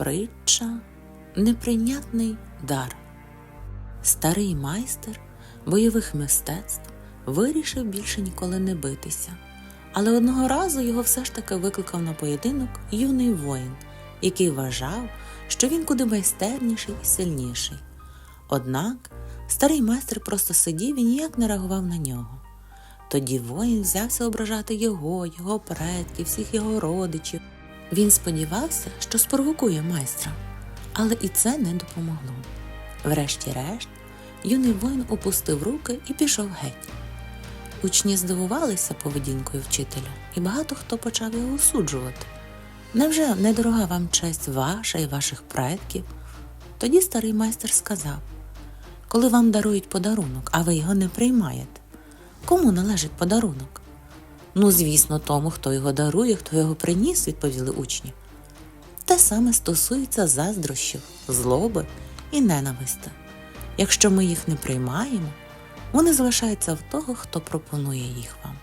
Притча неприйнятний дар. Старий майстер бойових мистецтв вирішив більше ніколи не битися. Але одного разу його все ж таки викликав на поєдинок юний воїн, який вважав, що він куди майстерніший і сильніший. Однак старий майстер просто сидів і ніяк не реагував на нього. Тоді воїн взявся ображати його, його предків, всіх його родичів. Він сподівався, що спровокує майстра, але і це не допомогло. Врешті-решт, юний воїн опустив руки і пішов геть. Учні здивувалися поведінкою вчителя, і багато хто почав його осуджувати. Невже недорога вам честь ваша і ваших предків? Тоді старий майстер сказав: коли вам дарують подарунок, а ви його не приймаєте, кому належить подарунок? Ну, звісно, тому, хто його дарує, хто його приніс, відповіли учні. Те саме стосується заздрощів, злоби і ненависти. Якщо ми їх не приймаємо, вони залишаються в того, хто пропонує їх вам.